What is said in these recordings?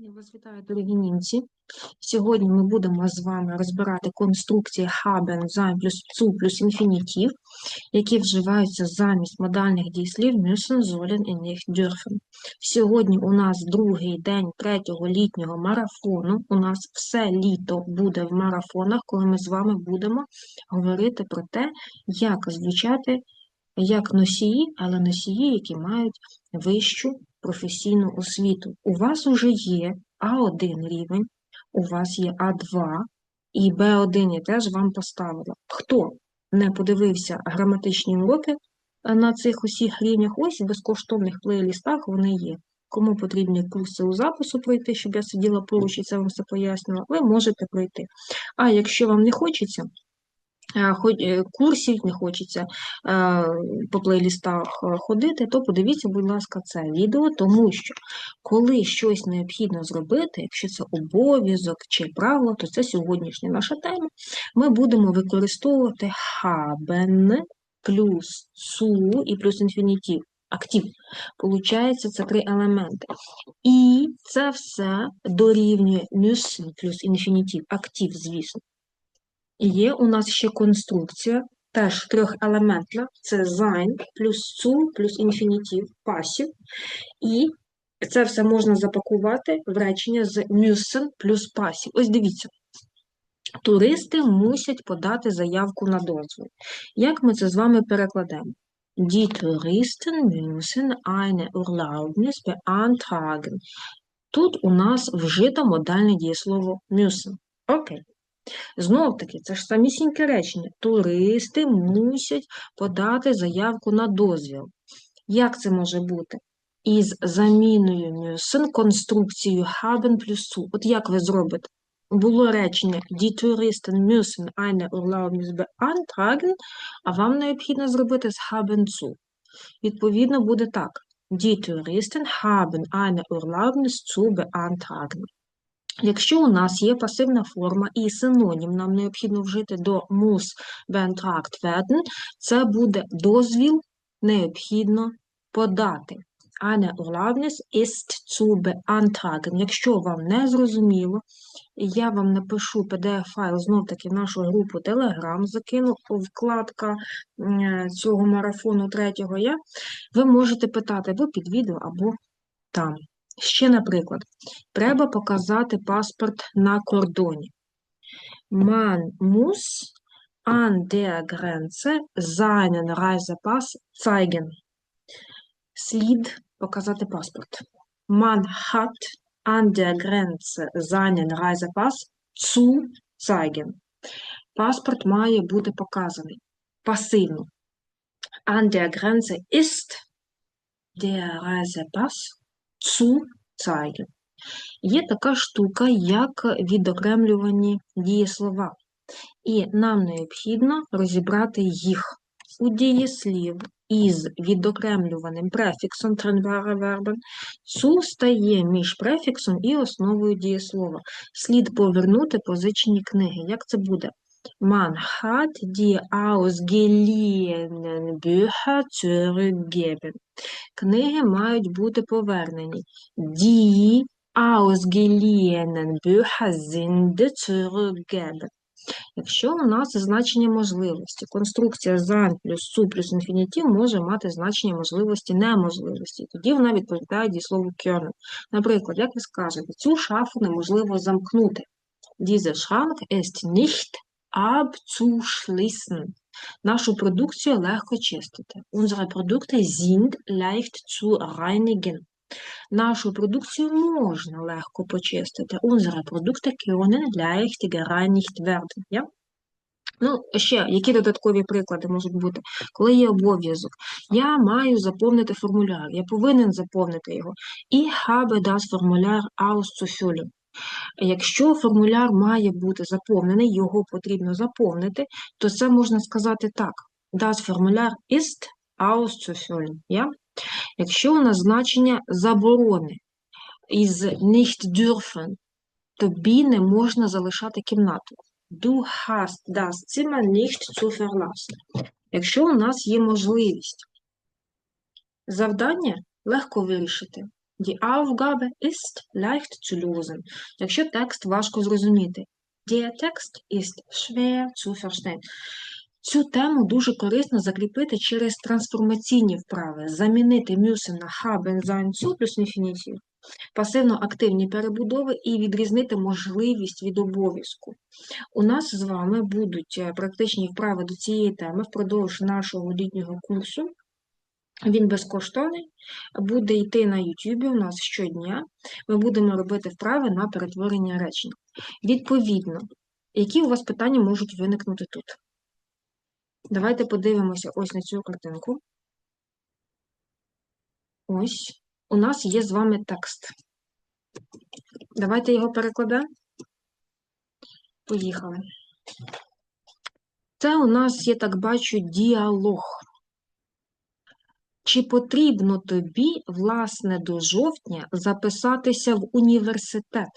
Я вас вітаю, дорогі німці. Сьогодні ми будемо з вами розбирати конструкції haben, sein плюс zu плюс інфінітив, які вживаються замість модальних дієслів müssen, sollen і nicht dürfen. Сьогодні у нас другий день третього літнього марафону. У нас все літо буде в марафонах, коли ми з вами будемо говорити про те, як звучати як носії, але носії, які мають вищу професійну освіту. У вас вже є А1 рівень, у вас є А2 і Б1 я теж вам поставила. Хто не подивився граматичні уроки на цих усіх рівнях, ось в безкоштовних плейлістах вони є. Кому потрібні курси у запису пройти, щоб я сиділа поруч і це вам все пояснила, ви можете пройти. А якщо вам не хочеться, Е, е, курсів, не хочеться е, по плейлістах ходити, то подивіться, будь ласка, це відео, тому що коли щось необхідно зробити, якщо це обов'язок чи правило, то це сьогоднішня наша тема. Ми будемо використовувати haben плюс су і плюс інфінітив. Актив. Получається, це три елементи. І це все дорівнює müssen плюс інфінітив. Актив, звісно. Є у нас ще конструкція, теж трьохелементна, це sein плюс zu плюс інфінітив, пасів. І це все можна запакувати в речення з müssen плюс пасів. Ось дивіться. Туристи мусять подати заявку на дозвіл. Як ми це з вами перекладемо? Die Touristen müssen eine Erlaubnis beantragen. Тут у нас вжито модальне дієслово müssen. Окей. Знов таки, це ж самісіньке речення. Туристи мусять подати заявку на дозвіл. Як це може бути? Із заміною müssen конструкцією haben плюс zu. От як ви зробите? Було речення Die Touristen müssen eine Erlaubnis beantragen, а вам необхідно зробити з haben zu. Відповідно, буде так. Die Touristen haben eine Erlaubnis zu beantragen. Якщо у нас є пасивна форма і синонім, нам необхідно вжити до muss beantragt werden, це буде дозвіл необхідно подати. Eine Erlaubnis ist zu beantragen. Якщо вам не зрозуміло, я вам напишу PDF-файл знов-таки в нашу групу Telegram, закину вкладка цього марафону третього я, ви можете питати або під відео, або там. Ще, наприклад, треба показати паспорт на кордоні. Man muss an der Grenze seinen Reisepass zeigen. Слід показати паспорт. Man hat an der Grenze seinen Reisepass zu zeigen. Паспорт має бути показаний. Пасивно. An der Grenze ist der Reisepass zu zeigen. Є така штука, як відокремлювані дієслова, і нам необхідно розібрати їх у дієслів із відокремлюваним префіксом тренбара вербен, цу стає між префіксом і основою дієслова. Слід повернути позичені книги. Як це буде? Man hat die ausgeliehenen Bücher zurückgegeben. Книги мають бути повернені. Die ausgeliehenen Bücher sind zurückgegeben. Якщо у нас значення можливості, конструкція sein плюс zu плюс інфінітив може мати значення можливості неможливості, тоді вона відповідає дієслову können. Наприклад, як ви скажете, цю шафу неможливо замкнути. Dieser Schrank ist nicht abzuschließen. Нашу продукцію легко чистити. Unsere Produkte sind leicht zu reinigen. Нашу продукцію можна легко почистити. Unsere Produkte können leicht gereinigt werden. Ja? Ну, ще, які додаткові приклади можуть бути? Коли є обов'язок, я маю заповнити формуляр, я повинен заповнити його. Ich habe das Formular auszufüllen. Якщо формуляр має бути заповнений, його потрібно заповнити, то це можна сказати так. Das Formular ist auszufüllen. Ja? Якщо у нас значення заборони із nicht dürfen, тобі не можна залишати кімнату. Du hast das Zimmer nicht zu verlassen. Якщо у нас є можливість завдання легко вирішити. Die Aufgabe ist leicht zu lösen. Якщо текст важко зрозуміти. Der Text ist schwer zu verstehen. Цю тему дуже корисно закріпити через трансформаційні вправи, замінити müssen на haben, sein, zu плюс інфінітив, пасивно-активні перебудови і відрізнити можливість від обов'язку. У нас з вами будуть е, практичні вправи до цієї теми впродовж нашого літнього курсу. Він безкоштовний, буде йти на YouTube у нас щодня. Ми будемо робити вправи на перетворення речень. Відповідно, які у вас питання можуть виникнути тут? Давайте подивимося ось на цю картинку. Ось. У нас є з вами текст. Давайте його перекладемо. Поїхали. Це у нас, я так бачу, діалог. Чи потрібно тобі, власне, до жовтня записатися в університет?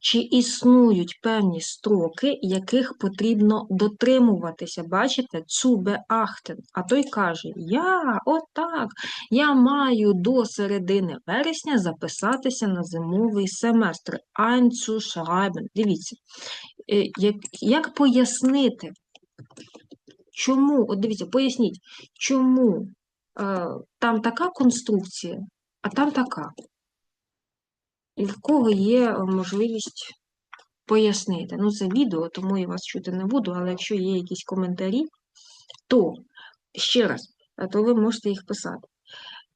Чи існують певні строки, яких потрібно дотримуватися? Бачите, zu beachten. А той каже: Я, отак, я маю до середини вересня записатися на зимовий семестр. Einzuschreiben. Дивіться, е, як, як пояснити, чому, от дивіться, поясніть, чому там така конструкція, а там така. І в кого є е, можливість пояснити. Ну, це відео, тому я вас чути не буду, але якщо є якісь коментарі, то ще раз, е, то ви можете їх писати.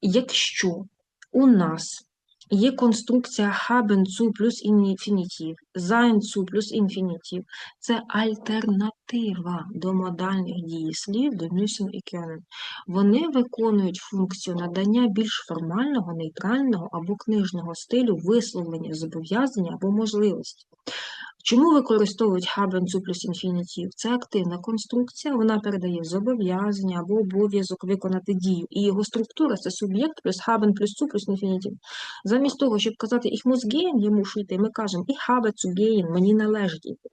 Якщо у нас є конструкція haben zu плюс інфінітів, sein zu плюс інфінітів. це альтернатива до модальних дієслів, до müssen і können. Вони виконують функцію надання більш формального, нейтрального або книжного стилю висловлення зобов'язання або можливості. Чому використовують zu плюс інфінітів? Це активна конструкція, вона передає зобов'язання або обов'язок виконати дію. І його структура це суб'єкт плюс хабен плюс цю плюс інфінітів. Замість того, щоб казати ich muss gehen, я мушу йти, ми кажемо ich habe zu gehen, мені належить йти.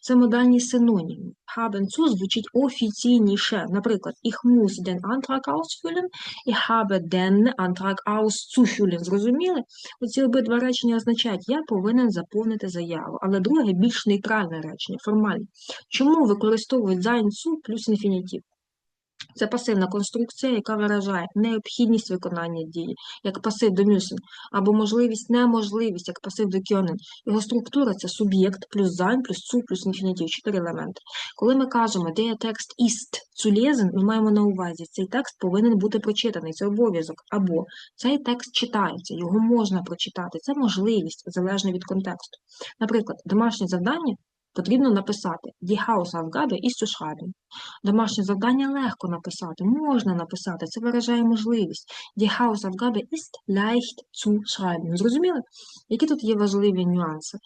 Це модальні синоніми. Haben zu звучить офіційніше. Наприклад, ich muss den Antrag ausfüllen, ich habe den Antrag auszufüllen. Зрозуміли? Оці обидва речення означають, я повинен заповнити заяву, але друге більш нейтральне речення, формальне. Чому використовують sein zu плюс інфінітив? Це пасивна конструкція, яка виражає необхідність виконання дії, як пасив до müssen, або можливість, неможливість, як пасив до können. Його структура це суб'єкт плюс sein плюс zu плюс інфінітив, чотири елементи. Коли ми кажемо, der текст ist zu lesen, ми маємо на увазі, цей текст повинен бути прочитаний, це обов'язок, або цей текст читається, його можна прочитати, це можливість, залежно від контексту. Наприклад, домашнє завдання потрібно написати Die Hausaufgabe ist zu schreiben. Домашнє завдання легко написати, можна написати, це виражає можливість. Die Hausaufgabe ist leicht zu schreiben. Зрозуміли? Які тут є важливі нюанси?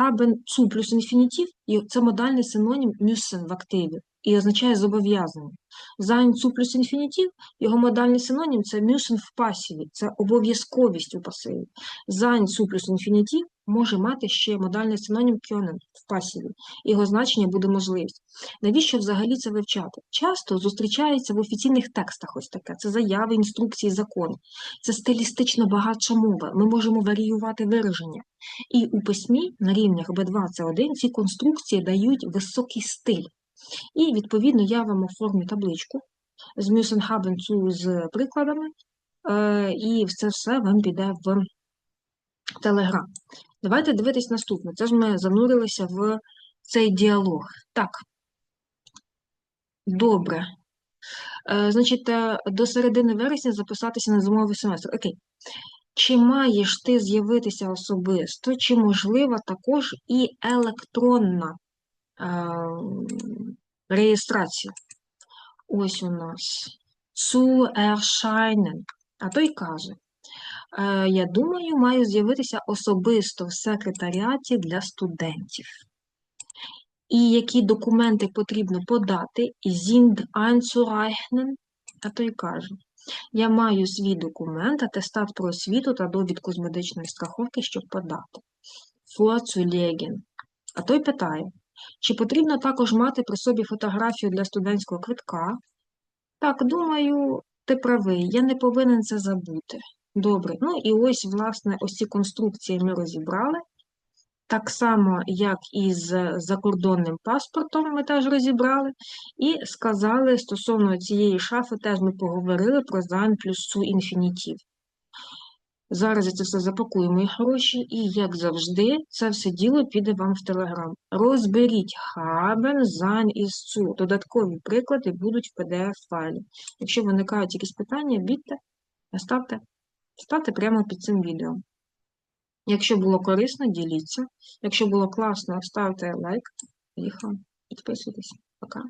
Haben zu плюс інфінітив – це модальний синонім müssen в активі і означає зобов'язання. Sein zu плюс інфінітив – його модальний синонім – це müssen в пасіві, це обов'язковість у пасиві. Sein zu плюс інфінітив може мати ще модальний синонім können в пасіві. Його значення буде можливість. Навіщо взагалі це вивчати? Часто зустрічається в офіційних текстах ось таке. Це заяви, інструкції, закони. Це стилістично багатша мова. Ми можемо варіювати вираження. І у письмі на рівнях B2, C1 ці конструкції дають високий стиль. І, відповідно, я вам оформлю табличку з haben zu з прикладами, е, і це все вам піде в Телеграм. Давайте дивитись наступне. Це ж ми занурилися в цей діалог. Так. Добре. Е, Значить, е, до середини вересня записатися на зимовий семестр. Окей. Чи маєш ти з'явитися особисто, чи можлива також і електронна е, реєстрація? Ось у нас zu erscheinen. А той каже, я думаю, маю з'явитися особисто в секретаріаті для студентів. І які документи потрібно подати, sind einzureichen, а той каже, я маю свій документ, атестат про освіту та довідку з медичної страховки, щоб подати. Vorzulegen. А той питає, чи потрібно також мати при собі фотографію для студентського квитка? Так, думаю, ти правий, я не повинен це забути. Добре. Ну і ось, власне, ось ці конструкції ми розібрали. Так само, як і з закордонним паспортом ми теж розібрали. І сказали, стосовно цієї шафи, теж ми поговорили про sein плюс су інфінітив. Зараз я це все запакую, мої хороші, і, як завжди, це все діло піде вам в Телеграм. Розберіть haben, sein і zu. Додаткові приклади будуть в PDF-файлі. Якщо виникають якісь питання, бідьте, ставте, ставте прямо під цим відео. Якщо було корисно, діліться. Якщо було класно, ставте лайк. Поїхали. Підписуйтесь. Пока.